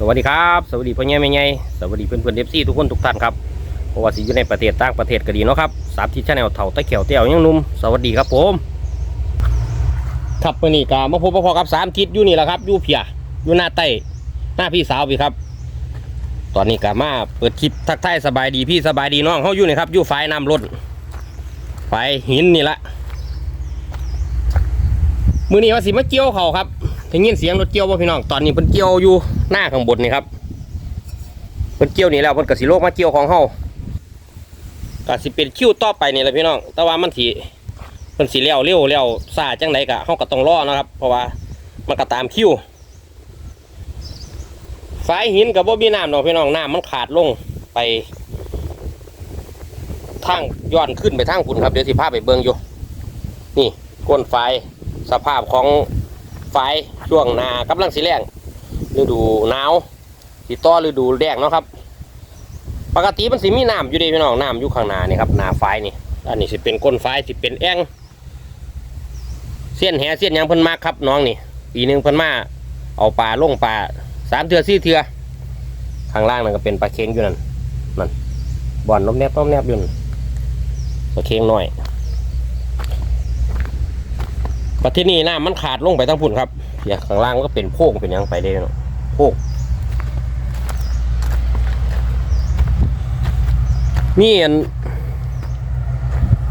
สวัสดีครับ สวัสดีพ่อใหญ่แม่ใหญ่สวัสดีเพื่อนเพื่อนเอฟซีทุกคนทุกท่านครับเพราะว่าสิอยู่ในประเทศต่างประเทศก็ดีเนาะครับสามที่ชาแนลเถ่าตะเขียวเตี้ยวยังนุ่มสวัสดีครับผมครับวันนี้ก็มาพบมาพอกับสามทิศอยู่นี่แหละครับอยู่เพียอยู่หน้าใต้หน้าพี่สาวพี่ครับ ตอนนี้ก็มาเปิดคลิปทักทายสบายดีพี่สบายดีน้องเขาอยู่นี่ครับอยู่ฝ่ายน้ำล้นฝ่ายหินนี่ละมือนี้ว่าสิมาเกี่ยวเขาครับ ถึงยินเสียงรถเกี่ยวป่ะพี่น้องตอนนี้เพิ่นเกี่ยวอยู่หน้าข้างบนนี่ครับเพิ่นเกี่ยวนี่แล้วเพิ่นก็สิโลกมาเกี่ยวของเฮาก็สิเป็นคิวต่อไปนี่แหละพี่น้อง แต่ว่ามันสิเพิ่นสิเลี้ยวเร็วเลี้ยวซาจังไดก็เฮาก็ต้องรอนะครับ เพราะว่ามันก็ตามคิวฝายหินกับบ่มีน้ำดอกพี่น้องน้ำมันขาดลงไปทางย้อนขึ้นไปทางคุณครับเดี๋ยวสิพาไปเบิ่งอยู่ นี่ก้นฝายสภาพของ ฝายช่วงหนากำลังสิแรงฤดูหนาวสีต่อฤดูแดงเนาะครับ ปกติมันสิมีน้ำอยู่ดีพี่น้องน้ำอยู่ข้างหน้านี่ครับหนาไฟนี่อันนี้สิเป็นก้นไฟสิเป็นแอ่งเส้นแหเส้นยังเพิ่นมากครับน้องนี่ปีหนึ่งเพิ่นมาเอาปลาลงปลาสามเทือสี่เทือข้างล่างนั่นก็เป็นปลาเค็งอยู่นั่นนั่นบ่อนน้มแนบน้มแนบอยู่นั่นปลาเค็งหน้อย ปัจที่นี่น้ำมันขาดลงไปทั้งพุ่นครับอย่าข้างล่างก็เป็นโพงเป็นยังไปเลยเนาะโพงมีอัน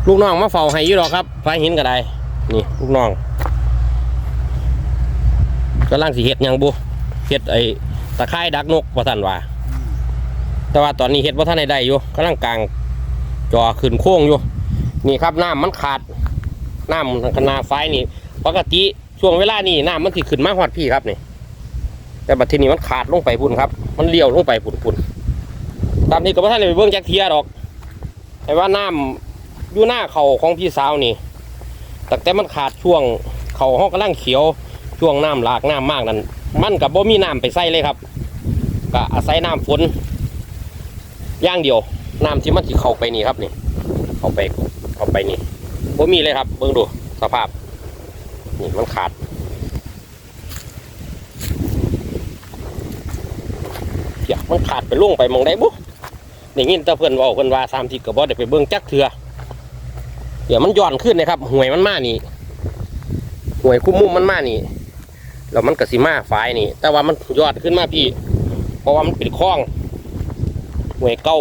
ลูกน้องมาเฝ้าให้อยี่หรอครับไฟหินก็ได้ นี่ลูกน้องกำลังสิเฮ็ดยังบุเฮ็ดไอ้ตะไคร่ดักนกว่าท่านว่า แต่ว่าตอนนี้เฮ็ดว่าท่านได้อยู่กำลังกลางจอขึ้นโค้งอยู่ นี่ครับน้ำมันขาด น้ำขนาไฟนี่ปกติช่วงเวลานี้น้ำมันสิขึ้นมาฮอดพี่ครับนี่ แต่บัดทีนี้มันขาดลงไปพุ่นครับ มันเลี้ยวลงไปพุ่นพุ่นตามที่กับท่านไปเบิ่งแจ็คเทียดอกไอ้ว่าน้ำอยู่หน้าเขาของพี่สาวนี่แต่แต่มันขาดช่วงเขาห้องกำลังเขียวช่วงน้ำหลากน้ำมากนั่นมันกับบ่มีน้ำไปใส่เลยครับก็อาศัยน้ำฝนย่างเดียวน้ำที่มันที่เข้าไปนี่ครับนี่เข้าไปเข้าไปนี่ บ่มีเลยครับเบิ่งดูสภาพนี่มันขาดเดี๋ยวมันขาดไปล่วงไปมองได้บุได้ยินแต่เพื่อนว่าเพื่อนว่าสามทิศก็บ่ได้ไปเบิ่งจักเถื่อเดี๋ยวมันย้อนขึ้นนะครับห่วยมันมานี่ห่วยคุ้มมุมมันมานี่แล้วมันกระสิมาฝายนี่ แต่ว่ามันยอดขึ้นมาพี่ เพราะว่ามันเป็นคลองห่วยเก่า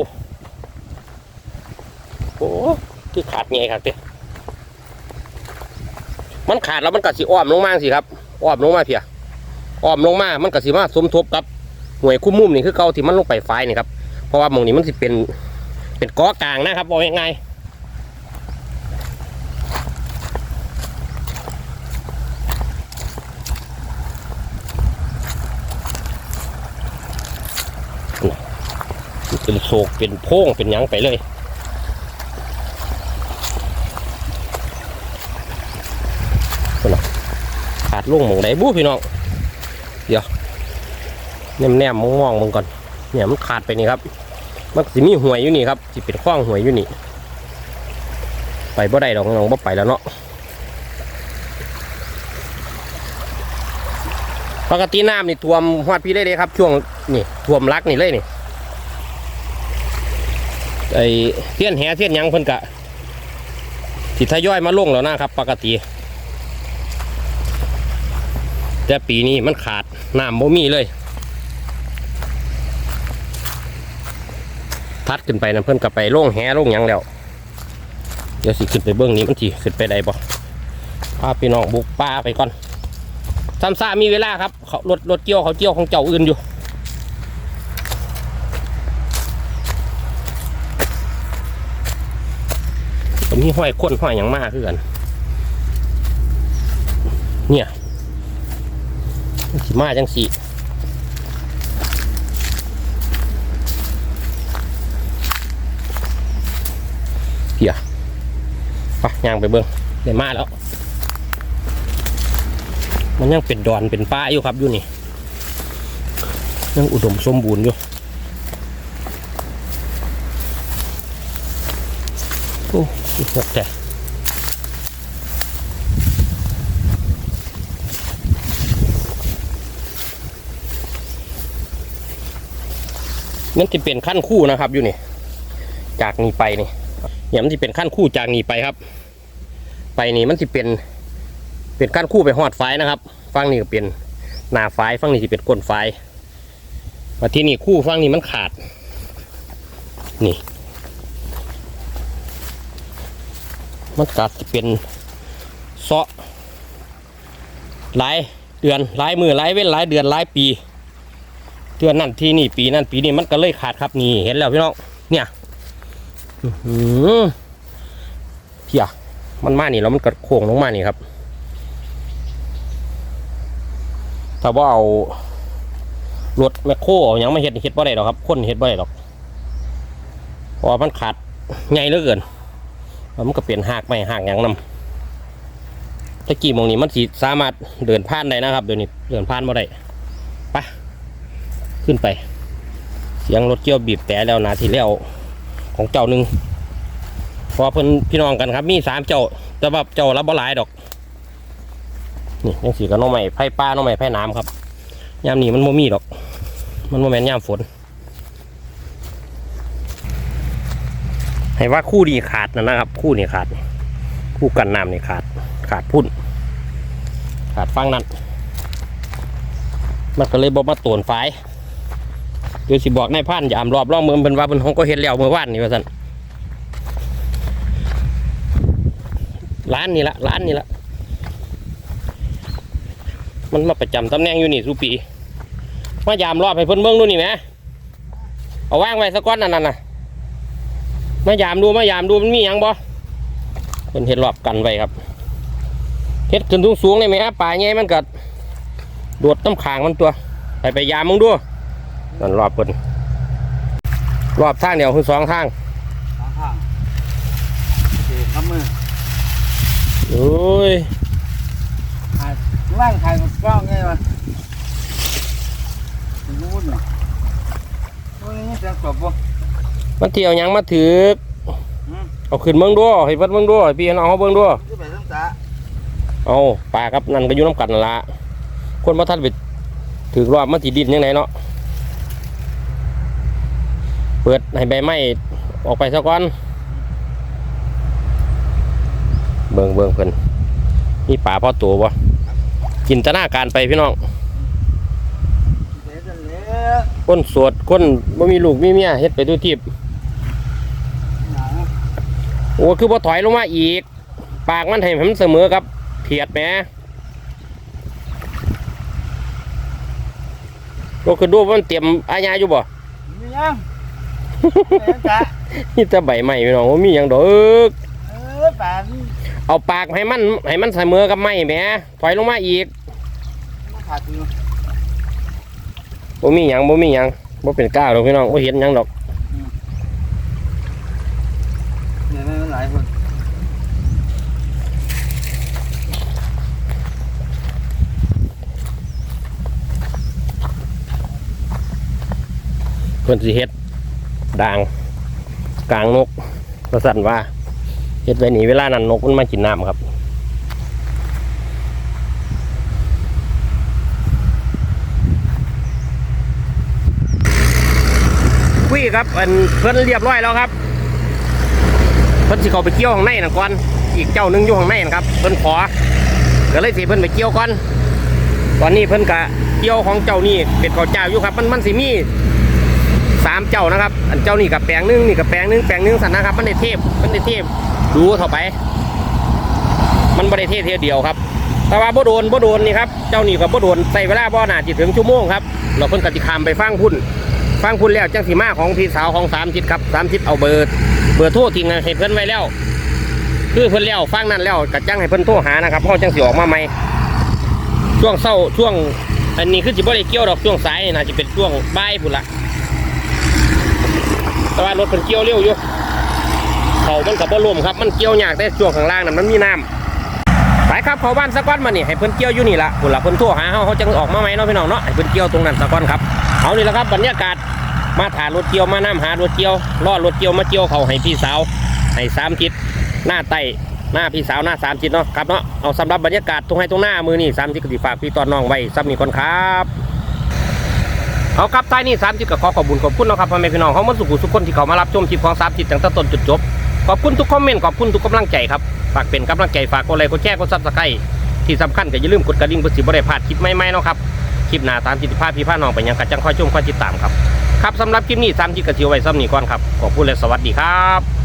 โอ้คือขาดไงครับเต้ มันขาดแล้วมันกสิอ้อมลงมาสิครับอ้อมลงมาเพียอ้อมลงมา มันกสิมาสมทบกับหน่วยคุ้มมุมนี่คือเก่าที่มันลงไปไฟนี่ครับ เพราะว่ามองนี้มันสิเป็นเป็นก้อกลางนะครับบอกยังไงเป็นโศกเป็นโพ้งเป็นยังไปเลยพุ่นน่ะ ขาดลงมองไหนบู้พี่น้องแนมแนมมองมองมึงก่อนเนี่ยมันขาดไปนี่ครับมันสิมีหวยอยู่นี่ครับสิเป็นข้องหวยอยู่นี่ ไปบ่ได้ดอกน้องบ่ไปแล้วเนาะปกติน้ำนี่ท่วมฮอดพี่ได้เลยครับ ช่วงนี่ท่วมรักนี่เลยนี่ไอเทียนแหเทียนยังเพิ่นกะสิทยอยมาลงแล้วนะครับ ปกติ แต่ปีนี้มันขาดน้ำบ่มีเลย ทัดขึ้นไปนะเพื่อนกับไปโล่งแห่โล่งยังแล้ว เดี๋ยวสิขึ้นไปเบื้องนี้มันทีขึ้นไปได้บ่พาพี่น้องบุกป่าไปก่อนทำซ่ามีเวลาครับเขารถรถเกี่ยวเขาเกี่ยวของเจ้าอื่นอยู่มีห้อยค้นห้อยอย่างมากคือนเนี่ย สิมาจังสีเพียไปย่างไปเบิ้งได้มาแล้ว มันยังเป็นดอนเป็นป้าอยู่ครับอยู่นี่ ยังอุดมสมบูรณ์อยู่โอ้ยหกแต่ มันจะเป็นขั้นคู่นะครับอยู่นี่จากนี้ไปนี่เนี่ยมันจะเป็นขั้นคู่จากนี้ไปครับ ไปนี่มันจะเป็นเป็นขั้นคู่ไปหอดไฟนะครับฟังนี่ก็เป็นหน้าไฟฟังนี่จะเป็นก้นไฟมาที่นี่คู่ฟังนี่มันขาด นี่มันกัดจะเป็นเซาะหลายเดือนหลายมือหลายเว้นหลายเดือนหลายปี เดือนนั่นที่นี่ปีนั่นปีนี้มันก็เลยขาดครับนี่เห็นแล้วพี่น้องเนี่ยอื้อหือเพียมันมานี่แล้วมันกระโค้งลงมานี่ครับ ถ้าว่าเอารถแมคโครเอายังมาเฮ็ดนี่เฮ็ดบ่ได้หรอกครับคนเฮ็ดบ่ได้หรอกเพราะมันขาดใหญ่เหลือเกินแล้วมันก็เปลี่ยนหากไม่หากยังนำตะกี้มองนี้มันสสามารถเดินผ่านได้นะครับเดี๋ยวนี้เดินผ่านบ่ได้ไป ขึ้นไป เสียงรถเกี่ยวบีบแต่แล้วนาทีแล้วของเจ้าหนึ่งพราะว่าเพิ่นพี่น้องกันครับมีสามเจ้าแต่ว่าเจ้ารับบ่หลายดอกนี่ยังสีกับน้องใหม่ไผ่ป้าน้องใหม่ไผ่น้ำครับยามนี้มันโมมีดอก มันโมแมนยามฝน ให้ว่าคู่นี้ขาดนะนะครับ คู่นี้ขาด คู่กันน้ำนี่ขาด ขาดพุ่น ขาดฟังนั้นมันก็เลยบอกมาตวนไฟ เดี๋ยวสิบอกนายพันยามรอบร่องเมืองเป็นว่าเป็นห้องก็เห็นแล้วเมื่อวานนี่ว่าสันร้านนี่ละร้านนี่ละมันมาประจำตำแหน่งอยู่นี่สุปีมายามรอบให้เพิ่นเบิ่งดูนี่แหมเอาวางไว้สักก้อนนั่นน่ะมายามดูมายามดูมันมีหยังบ่เพิ่นเฮ็ดรอบกันไว้ครับเฮ็ดขึ้นสูงๆเลยไหมฮะป่าใหญ่มันก็โดดน้ำขางมันตัว ไปไปยามมึงดู นั่นรอบเพิ่นรอบทางเดียวคือสองทางสองข้างเด็กน้ำมือโอ้ยถ่ายร่างถ่ายมันกล้องไงวะถึงวุ่นอะโอ้ยนี่จะจบปะมันเที่ยวหยังมาถืออืมเอาขึ้นเบิ่งดูให้เพิ่นเบิ่งดูให้พี่น้องเขาเบิ่งดูจะไปตั้งตาเอาปลาครับนั่นก็อยู่น้ำกันนั่นละคนมาทันไปถือรอบมาถีดินยังไงเนาะ เปิดให้ใบไม้ออกไปซะก่อน เบิงเบิงเพิ่นมีปลาพ่อตัวบ่จินตนาการไปพี่น้องเดี๋ยวจะเละคนสวดคนบ่มีลูกมีเมียเฮ็ดไปทุกทีบหนังโอ้คือบ่ถอยลงมาอีก ปากมันให้มันเสมอกับเพียดแหมก็คือดูว่ามันเตรียมอาญาอยู่บ่ยัง จ้ะนี่แต่ใบใหม่พี่น้องว่ามีอย่างดอกเออป่านเอาปากให้มันให้มันเสมอกับไม้แหมถอยลงมาอีกมันขาดอยู่บ่มีหยังบ่มีหยังบ่เป็นก้าวดอกพี่น้องบ่เห็นหยังดอกเนี่ยมันหลายคนเพิ่นสิเฮ็ด ด่างกลางนกว่าสั่นว่าเฮ็ดไว้นี่เวลานั้นนกมันมากินน้ำครับคุยครับอันเพิ่นเรียบร้อยแล้วครับเพิ่นสิเขาไปเกี่ยวข้างในนะก่อนอีกเจ้านึงอยู่ข้างในนะครับเพิ่นขอก็เลยสิเพิ่นไปเกี่ยวก่อนตอนนี้เพิ่นกะเกี่ยวของเจ้านี่เป็นข้าเจ้าอยู่ครับ มันมันสิมี สามเจ้านะครับ อันเจ้านี่กับแปลงหนึงนี่กับแปลงหนึงแปลงหนึงสันนะครับ มันได้เทพมันได้เทพดูเท่าไป มันบ่ได้เทพเทียเดียวครับ แต่ว่าบ่โดนบ่โดนนี่ครับ เจ้านี่กับบ่โดนใส่เวลาบ่น่าจะถึงชั่วโมงครับ เราเพิ่นกติคามไปฟังพุ่นฟังพุ่นแล้วจังสีมาของพี่สาวของสามทิศครับสามทิศเอาเบอร์เบอร์โทรทิ้งให้เพิ่นไว้แล้ว คือเพิ่นแล้วฟังนั่นแล้วกัจังให้เพิ่นโทรหานะครับเขาจังสิออกมาใหม่ช่วงเศร้าช่วงอันนี้คือสิบ่ได้เกี่ยวดอกช่วงสายน่าจะเป็นช่วงบ่ายพุ่นละ แต่ว่ารถเพิ่นเกี่ยวเร็วอยู่เขามันกับบ่ลมครับ มันเกี่ยวยากแต่ช่วงข้างล่างนั้นมันมีน้ำไปครับเขาบ้านสะก้อนมานี่ให้เพิ่นเกี่ยวอยู่นี่ละพุ่นละเพิ่นโทรหาเฮาเขาจังออกมาไหมเนาะพี่น้องเนาะให้เพิ่นเกี่ยวตรงนั้นสะก้อนครับเอานี่แหละครับบรรยากาศมาถ่ายรถเกี่ยวมาน้ำหารถเกี่ยวรอดรถเกี่ยวมาเกี่ยวเขาให้พี่สาวให้สามทิศหน้าไตหน้าพี่สาวหน้าสามจิตเนาะครับเนาะเอาสำหรับบรรยากาศตรงให้ตรงหน้ามือนี่สามจิตกติฝากพี่ตอนน้องไว้ซ้ำนี่ก่อนครับ เอาครับท้ายนี้สามจิตก็ขอขอบคุณขอบคุณนะครับพ่อแม่พี่น้องเขามาสุขุสุขคนที่เขามารับชมคลิปของสามจิตตั้งแต่ต้นจุดจบ ขอบคุณทุกคอมเมนต์ขอบคุณทุกกำลังใจครับฝากเป็นกำลังใจฝากกดไลค์กดแชร์กดซับสไครต์ที่สำคัญก็อย่าลืมกดกระดิ่งเพื่อสิบได้พลาดคลิปใหม่ๆนะครับคลิปหน้าตามจิตภาพพี่พาน้องไปยังกัดจังคอยชมคอยติดตามครับครับสำหรับคลิปนี้สามจิตกระเทียวไว้ซ้ำนี้ก่อนครับขอบคุณและสวัสดีครับ